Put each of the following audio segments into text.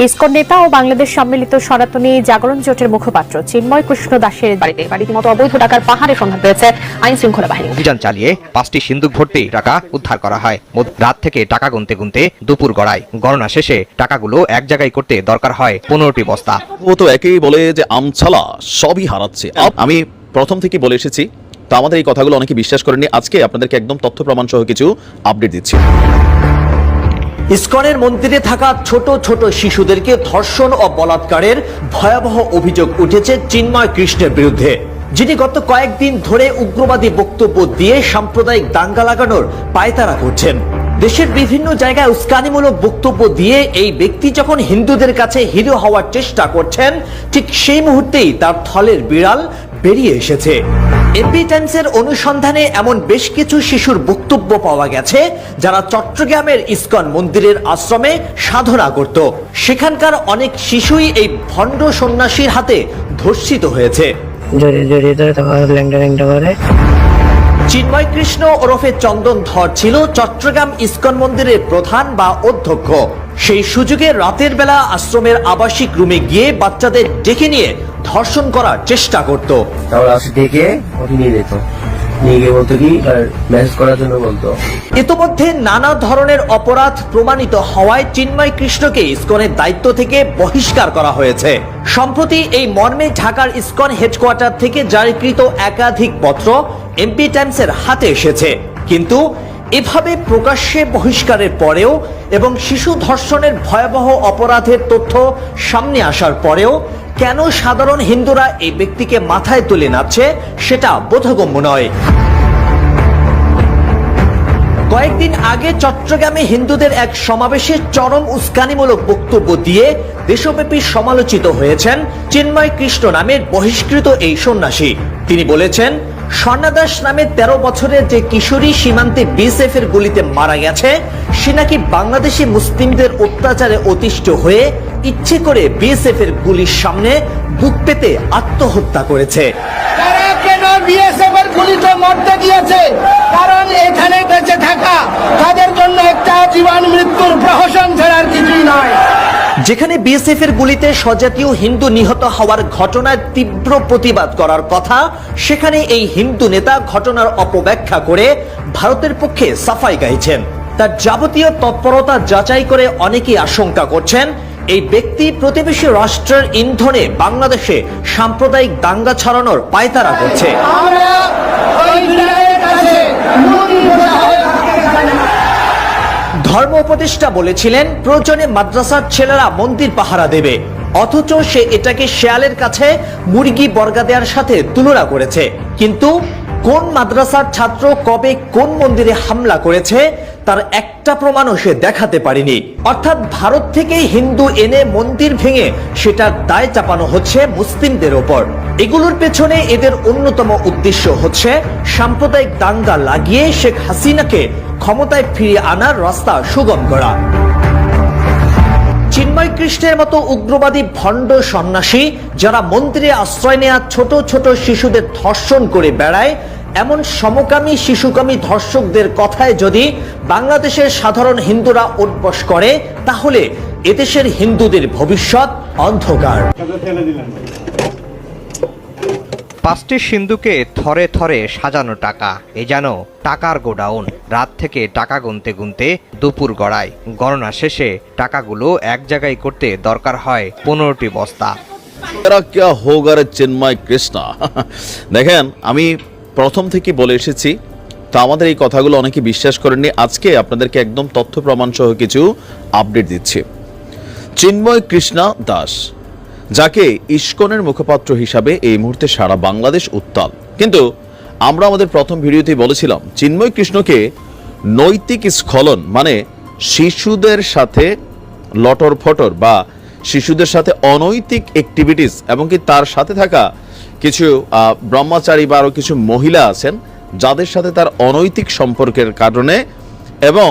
ISKCON নেতা ও বাংলাদেশ সম্মিলিত সনাতনী জাগরণ জোটের মুখপাত্র চিন্ময় কৃষ্ণ দাসের বাড়িতে বাড়িতে মতো অবৈধ টাকার পাহাড়ে সন্ধান পেয়েছে আইন শৃঙ্খলা বাহিনী। অভিযান চালিয়ে পাঁচটি সিন্ধুক ভর্তি টাকা উদ্ধার করা হয়। রাত থেকে টাকা গুনতে গুনতে দুপুর গড়ায়। গণনা শেষে টাকাগুলো এক জায়গায় করতে দরকার হয় পনেরোটি বস্তা। ও তো একেই বলে যে আমছালা সবই হারাচ্ছে। আমি প্রথম থেকে বলে এসেছি তো আমাদের এই কথাগুলো অনেকে বিশ্বাস করেনি আজকে আপনাদেরকে একদম তথ্য প্রমাণ সহ কিছু আপডেট দিচ্ছি। ইসকনের মন্দিরে থাকা ছোট ছোট শিশুদেরকে ধর্ষণ ও বলাৎকারের ভয়াবহ অভিযোগ উঠেছে চিন্ময় কৃষ্ণের বিরুদ্ধে, যিনি গত কয়েকদিন ধরে উগ্রবাদী বক্তব্য দিয়ে সাম্প্রদায়িক দাঙ্গা লাগানোর পায়তারা করছেন। দেশের বিভিন্ন জায়গায় উস্কানিমূলক বক্তব্য দিয়ে এই ব্যক্তি যখন হিন্দুদের কাছে হিরো হওয়ার চেষ্টা করছেন, ঠিক সেই মুহূর্তেই তার থলের বিড়াল বেরিয়ে এসেছে। এপি টাইমসের অনুসন্ধানে এমন বেশ কিছু শিশুর বক্তব্য পাওয়া গেছে যারা চট্টগ্রামের ইসকন মন্দিরের আশ্রমে সাধনা করত। সেখানকার অনেক শিশুই এই ভণ্ড সন্ন্যাসীর হাতে ধর্ষিত হয়েছে। জড়িয়ে জড়িয়ে ধরে তারপর ল্যাংটা ল্যাংটা করে। চিন্ময় কৃষ্ণ ওরফে চন্দন ধর ছিল চট্টগ্রাম ইসকন মন্দিরের প্রধান বা অধ্যক্ষ। সেই সুযোগে রাতের বেলা আশ্রমের আবাসিক রুমে গিয়ে বাচ্চাদের ডেকে নিয়ে ধর্ষণ করার চেষ্টা করত। ডেকে নিয়ে যেত। ইতোমধ্যে নানা ধরনের অপরাধ প্রমাণিত হওয়ায় চিন্ময় কৃষ্ণকে ইসকনের দায়িত্ব থেকে বহিষ্কার করা হয়েছে। সম্প্রতি এই মর্মে ঢাকার ইসকন হেডকোয়ার্টার থেকে জারিকৃত একাধিক পত্র এমপি টাইমসের হাতে এসেছে। কিন্তু এভাবে প্রকাশ্যে বহিষ্কারের পরেও এবং শিশু ধর্ষণের ভয়াবহ অপরাধের তথ্য সামনে আসার পরেও কেন সাধারণ হিন্দুরা এই ব্যক্তিকে মাথায় তুলে নাচছে সেটা বোধগম্য নয়। কয়েকদিন আগে চট্টগ্রামে হিন্দুদের এক সমাবেশে চরম উস্কানিমূলক বক্তব্য দিয়ে দেশব্যাপী সমালোচিত হয়েছেন চিন্ময় কৃষ্ণ নামের বহিষ্কৃত এই সন্ন্যাসী। তিনি বলেছেন, স্বর্ণাদাস নামে তেরো বছরের যে কিশোরী সীমান্তে বিএসএফ এর গুলিতে মারা গেছে, সে নাকি বাংলাদেশি মুসলিমদের অত্যাচারে অতিষ্ঠ হয়ে ইচ্ছে করে বিএসএফ এর গুলির সামনে বুক পেতে আত্মহত্যা করেছে। বিএসএফ এর গুলিতে মরতে দিয়েছে। কারণ এখানে বেঁচে থাকা তাদের জন্য একটা জীবন মৃত্যুর প্রহসন ছাড়ার কিছুই নয়। যেখানে বিএসএফ এর গুলিতে স্বজাতীয় হিন্দু নিহত হওয়ার ঘটনার তীব্র প্রতিবাদ করার কথা, সেখানে এই হিন্দু নেতা ঘটনার অপব্যাখ্যা করে ভারতের পক্ষে সাফাই গাইছেন। তার যাবতীয় তৎপরতা যাচাই করে অনেকেই আশঙ্কা করছেন এই ব্যক্তি প্রতিবেশী রাষ্ট্রের ইন্ধনে বাংলাদেশে সাম্প্রদায়িক দাঙ্গা ছড়ানোর পায়তারা করছে। ধর্ম উপদেষ্টা বলেছিলেন প্রয়োজনে মাদ্রাসার ছেলেরা মন্দির পাহারা দেবে। অথচ সে এটাকে শেয়ালের কাছে মুরগি বর্গা দেওয়ার সাথে তুলনা করেছে। কিন্তু কোন মাদ্রাসার ছাত্র কবে কোন মন্দিরে হামলা করেছে, তার একটা প্রমাণও সে দেখাতে পারেনি। অর্থাৎ ভারত থেকে হিন্দু এনে মন্দির ভেঙে সেটার দায় চাপানো হচ্ছে মুসলিমদের ওপর। এগুলোর পেছনে এদের অন্যতম উদ্দেশ্য হচ্ছে সাম্প্রদায়িক দাঙ্গা লাগিয়ে শেখ হাসিনাকে ক্ষমতায় ফিরিয়ে আনার রাস্তা সুগম করা। চিন্ময় কৃষ্ণের মতো উগ্রবাদী ভণ্ড সন্ন্যাসী যারা মন্দিরে আশ্রয় নেয়া ছোট ছোট শিশুদের ধর্ষণ করে বেড়ায়, এমন সমকামী শিশুকামী ধর্ষকদের কথায় যদি বাংলাদেশের সাধারণ হিন্দুরা উদ্বস করে, তাহলে এদেশের হিন্দুদের ভবিষ্যৎ অন্ধকার। পাঁচটি সিন্ধুকে থরে থরে সাজানো টাকা। এ যেন টাকার গোডাউন। রাত থেকে টাকা গুনতে গুনতে দুপুর গড়ায়। গণনা শেষে টাকাগুলো এক জায়গায় করতে দরকার হয় পনেরোটি বস্তা। ক্যা চিন্ময় কৃষ্ণা? দেখেন, আমি প্রথম থেকে বলে এসেছি, তো আমাদের এই কথাগুলো অনেকে বিশ্বাস করেননি। আজকে আপনাদেরকে একদম তথ্য প্রমাণ সহ কিছু আপডেট দিচ্ছি। চিন্ময় কৃষ্ণা দাস। যাকে ইস্কনের মুখপাত্র হিসাবে এই মুহূর্তে সারা বাংলাদেশ উত্তাল। কিন্তু আমরা আমাদের প্রথম ভিডিওতেই বলেছিলাম, চিন্ময় কৃষ্ণকে নৈতিক স্খলন মানে শিশুদের সাথে লটর ফটর বা শিশুদের সাথে অনৈতিক অ্যাক্টিভিটিস এবং কি তার সাথে থাকা কিছু ব্রহ্মচারী বা আরও কিছু মহিলা আছেন, যাদের সাথে তার অনৈতিক সম্পর্কের কারণে এবং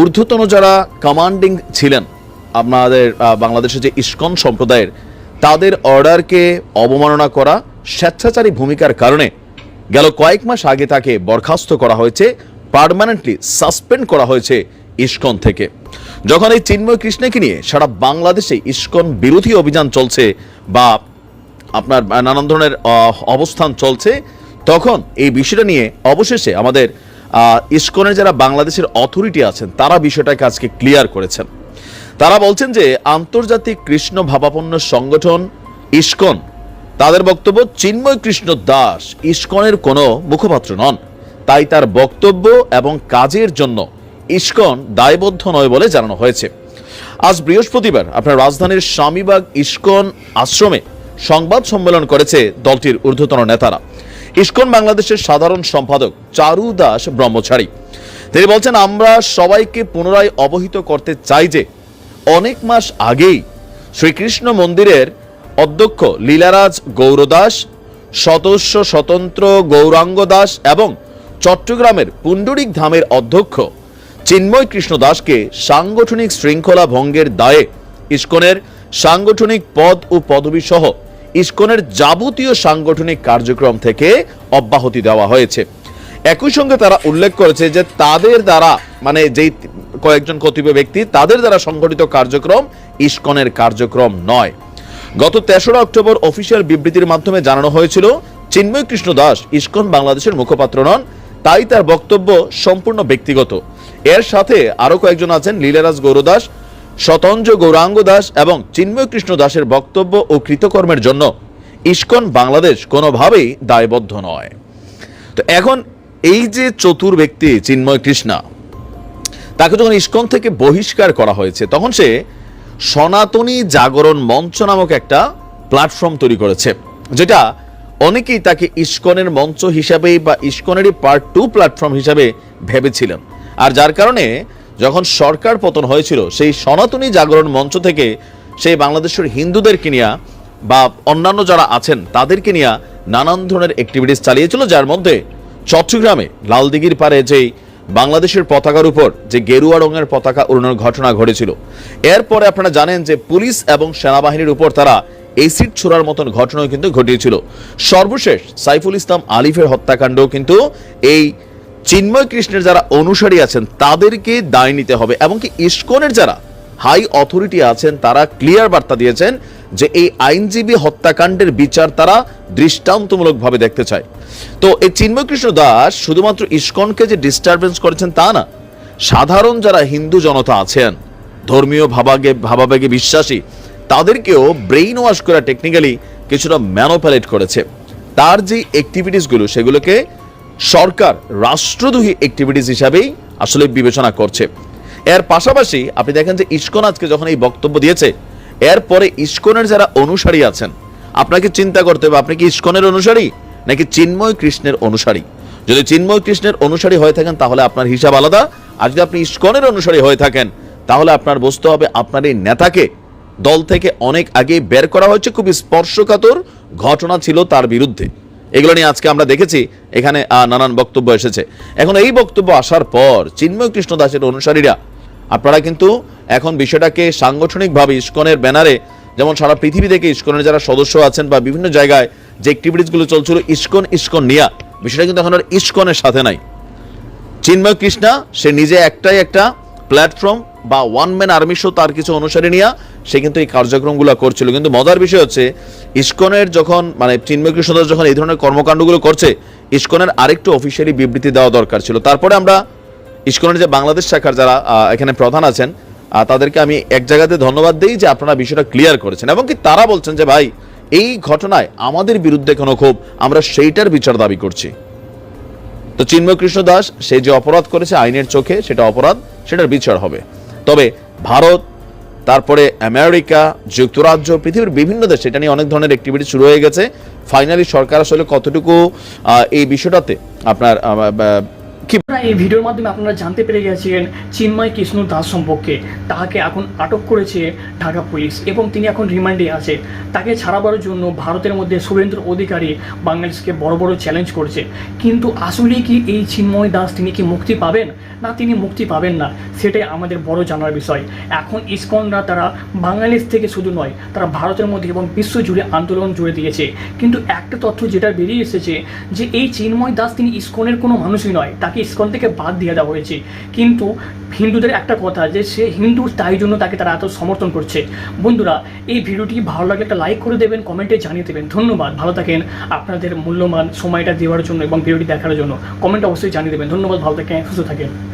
ঊর্ধ্বতন যারা কমান্ডিং ছিলেন, আপনাদের বাংলাদেশের যে ইস্কন সম্প্রদায়ের তাদের অর্ডারকে অবমাননা করা স্বেচ্ছাচারী ভূমিকার কারণে গেল কয়েক মাস আগে তাকে বরখাস্ত করা হয়েছে, পার্মানেন্টলি সাসপেন্ড করা হয়েছে ইস্কন থেকে। যখন এই চিন্ময় কৃষ্ণকে নিয়ে সারা বাংলাদেশে ইস্কন বিরোধী অভিযান চলছে বা আপনার নানান ধরনের অবস্থান চলছে, তখন এই বিষয়টা নিয়ে অবশেষে আমাদের ইস্কনের যারা বাংলাদেশের অথরিটি আছেন, তারা বিষয়টাকে আজকে ক্লিয়ার করেছেন। তারা বলছেন যে আন্তর্জাতিক কৃষ্ণ ভাবাপন্ন সংগঠন ইস্কন। তাদের বক্তব্য, চিন্ময় কৃষ্ণ দাস ইস্কনের কোনো মুখপাত্র নন। তাই তার বক্তব্য এবং কাজের জন্য ইস্কন দায়বদ্ধ নয় বলে জানানো হয়েছে। আজ বৃহস্পতিবার আপনার রাজধানীর স্বামীবাগ ইস্কন আশ্রমে সংবাদ সম্মেলন করেছে দলটির ঊর্ধ্বতন নেতারা। ইস্কন বাংলাদেশের সাধারণ সম্পাদক চারু দাস ব্রহ্মচারী। তিনি বলছেন, আমরা সবাইকে পুনরায় অবহিত করতে চাই যে অনেক মাস আগেই শ্রীকৃষ্ণ মন্দিরের অধ্যক্ষ লীলারাজ গৌরদাস সদস্য স্বতন্ত্র গৌরাঙ্গ দাস এবং চট্টগ্রামের পুণ্ডরিক ধামের অধ্যক্ষ চিন্ময় কৃষ্ণ দাসকে সাংগঠনিক শৃঙ্খলা ভঙ্গের দায়ে ইস্কনের সাংগঠনিক পদ ও পদবি সহ ইস্কনের যাবতীয় সাংগঠনিক কার্যক্রম থেকে অব্যাহতি দেওয়া হয়েছে। একই সঙ্গে তারা উল্লেখ করেছে যে তাদের দ্বারা মানে যেই কয়েকজন কতিপয় ব্যক্তি, তাদের দ্বারা সংগঠিত কার্যক্রম ইস্কনের কার্যক্রম নয়। গত তেসরা অক্টোবর অফিসিয়াল বিবৃতির মাধ্যমে জানানো হয়েছিল, চিন্ময় কৃষ্ণ দাস ইস্কন বাংলাদেশের মুখপাত্র নন, তাই তার বক্তব্য সম্পূর্ণ ব্যক্তিগত। এর সাথে আরও কয়েকজন আছেন লীলারাজ গৌরদাস শতঞ্জ গৌরাঙ্গ দাস এবং চিন্ময় কৃষ্ণ দাসের বক্তব্য ও কৃতকর্মের জন্য ইস্কন বাংলাদেশ কোনোভাবেই দায়বদ্ধ নয়। তো এখন এই যে চতুর ব্যক্তি চিন্ময় কৃষ্ণা, তাকে যখন ইস্কন থেকে বহিষ্কার করা হয়েছে, তখন সে সনাতনী জাগরণ মঞ্চ নামক একটা প্ল্যাটফর্ম তৈরি করেছে, যেটা অনেকেই তাকে ইস্কনের মঞ্চ হিসাবে বা ইস্কনেরই পার্ট টু প্ল্যাটফর্ম হিসাবে ভেবেছিলেন। আর যার কারণে যখন সরকার পতন হয়েছিল, সেই সনাতনী জাগরণ মঞ্চ থেকে সেই বাংলাদেশের হিন্দুদেরকে নিয়ে বা অন্যান্য যারা আছেন, তাদেরকে নিয়ে নানান ধরনের অ্যাক্টিভিটিস চালিয়েছিল, যার মধ্যে চট্টগ্রামে লালদিঘির পারে যেই বাংলাদেশের পতাকার উপর যে গেরুয়া রঙের পতাকা উড়ানোর ঘটনা ঘটেছিল। এরপরে আপনারা জানেন যে পুলিশ এবং সেনাবাহিনীর উপর তারা এসিড ছোড়ার মতন ঘটনাও কিন্তু ঘটিয়েছিল। সর্বশেষ সাইফুল ইসলাম আলিফের হত্যাকাণ্ড কিন্তু এই চিন্ময় কৃষ্ণের যারা অনুসারী আছেন, তাদেরকে দায় নিতে হবে এবং কি ইস্কনের যারা হাই অথরিটি আছেন, তারা ক্লিয়ার বার্তা দিয়েছেন যে এই আইনজীবী হত্যাকাণ্ডের বিচার তারা দৃষ্টান্তমূলকভাবে দেখতে চায়। তো এই চিন্ময় কৃষ্ণ দাস শুধুমাত্র ইস্কনকে যে ডিস্টারবেন্স করেছেন তা না, সাধারণ যারা হিন্দু জনতা আছেন, ধর্মীয় ভাবাগে, ভাবাবেগে বিশ্বাসী, তাদেরকেও ব্রেইন ওয়াশ করা টেকনিক্যালি কিছুটা ম্যানোপ্যালেট করেছে। তার যে অ্যাক্টিভিটিসগুলো সেগুলোকে সরকার রাষ্ট্রদ্রোহী অ্যাক্টিভিটিস হিসাবেই আসলে বিবেচনা করছে। এর পাশাপাশি আপনি দেখেন যে ইস্কন আজকে যখন এই বক্তব্য দিয়েছে এরপরে ইস্কনের যারা অনুসারী আছেন, আপনাকে চিন্তা করতে হবে, আপনি কি ইস্কনের অনুসারী নাকি চিন্ময় কৃষ্ণের অনুসারী? যদি চিন্ময় কৃষ্ণের অনুসারী হয়ে থাকেন, তাহলে আপনার হিসাব আলাদা। আর যদি আপনি ইস্কনের অনুসারী হয়ে থাকেন, তাহলে আপনার বুঝতে হবে আপনার এই নেতাকে দল থেকে অনেক আগে বের করা হয়েছে, খুবই স্পর্শকাতর ঘটনা ছিল তার বিরুদ্ধে। এগুলো নিয়ে আজকে আমরা দেখেছি, এখানে নানান বক্তব্য এসেছে। এখন এই বক্তব্য আসার পর চিন্ময় কৃষ্ণ দাসের অনুসারীরা আপনারা কিন্তু এখন বিষয়টাকে সাংগঠনিকভাবে ইস্কনের ব্যানারে, যেমন সারা পৃথিবী থেকে ইস্কনের যারা সদস্য আছেন বা বিভিন্ন জায়গায় যে অ্যাক্টিভিটিসগুলো চলছিল, ইস্কন ইস্কন নিয়া, বিষয়টা কিন্তু এখন আর ইস্কনের সাথে নাই। চিন্ময় কৃষ্ণা, সে নিজে একটাই একটা প্ল্যাটফর্ম বা ওয়ান ম্যান আর্মি শো তার কিছু অনুসারী নিয়ে, সে কিন্তু এই কার্যক্রমগুলো করছিল। কিন্তু মজার বিষয় হচ্ছে, ইস্কনের যখন মানে চিন্ময় কৃষ্ণ দাস যখন এই ধরনের কর্মকাণ্ডগুলো করছে, ইস্কনের আরেকটু অফিসিয়ালি বিবৃতি দেওয়া দরকার ছিল। তারপরে আমরা ইস্কনের যে বাংলাদেশ শাখার যারা এখানে প্রধান আছেন তাদেরকে আমি এক জায়গাতে ধন্যবাদ দিই যে আপনারা বিষয়টা ক্লিয়ার করেছেন। এবং কি তারা বলছেন যে, ভাই, এই ঘটনায় আমাদের বিরুদ্ধে কোনো ক্ষোভ, আমরা সেইটার বিচার দাবি করছি। তো চিন্ময় কৃষ্ণ দাস, সে যে অপরাধ করেছে আইনের চোখে, সেটা অপরাধ, সেটার বিচার হবে। তবে ভারত, তারপরে আমেরিকা, যুক্তরাজ্য, পৃথিবীর বিভিন্ন দেশে এটা নিয়ে অনেক ধরনের অ্যাক্টিভিটি শুরু হয়ে গেছে। ফাইনালি সরকার আসলে কতটুকু এই বিষয়টাতে আপনার কি এই ভিডিওর মাধ্যমে আপনারা জানতে পেরে গেছেন চিন্ময় কৃষ্ণ দাস সম্পর্কে। তাকে এখন আটক করেছে ঢাকা পুলিশ এবং তিনি এখন রিমান্ডে আছে তাকে ছাড়াবার জন্য ভারতের মধ্যে শুভেন্দ্র অধিকারী বাংলাদেশকে বড় বড় চ্যালেঞ্জ করছে। কিন্তু আসলে কি এই চিন্ময় দাস তিনি কি মুক্তি পাবেন? না, তিনি মুক্তি পাবেন না। সেটাই আমাদের বড় জানার বিষয়। এখন ইসকনরা তারা বাংলাদেশ থেকে শুধু নয়, তারা ভারতের মধ্যে এবং বিশ্ব জুড়ে আন্দোলন জুড়ে দিয়েছে। কিন্তু একটা তথ্য যেটা বেরিয়ে এসেছে যে এই চিন্ময় দাস তিনি ইসকনের কোনো মানুষই নয়, তাকে ইসকন ইস্কন থেকে বাদ দিয়ে দেওয়া হয়েছে। কিন্তু হিন্দুদের একটা কথা যে সে হিন্দু তাই জন্য তাকে তারা এত সমর্থন করছে। বন্ধুরা, এই ভিডিওটি ভালো লাগলে একটা লাইক করে দেবেন কমেন্টে জানিয়ে দেবেন। ধন্যবাদ, ভালো থাকেন আপনাদের মূল্যবান সময়টা দেওয়ার জন্য এবং ভিডিওটি দেখার জন্য। কমেন্ট অবশ্যই জানিয়ে দেবেন। ধন্যবাদ, ভালো থাকেন, সুস্থ থাকেন।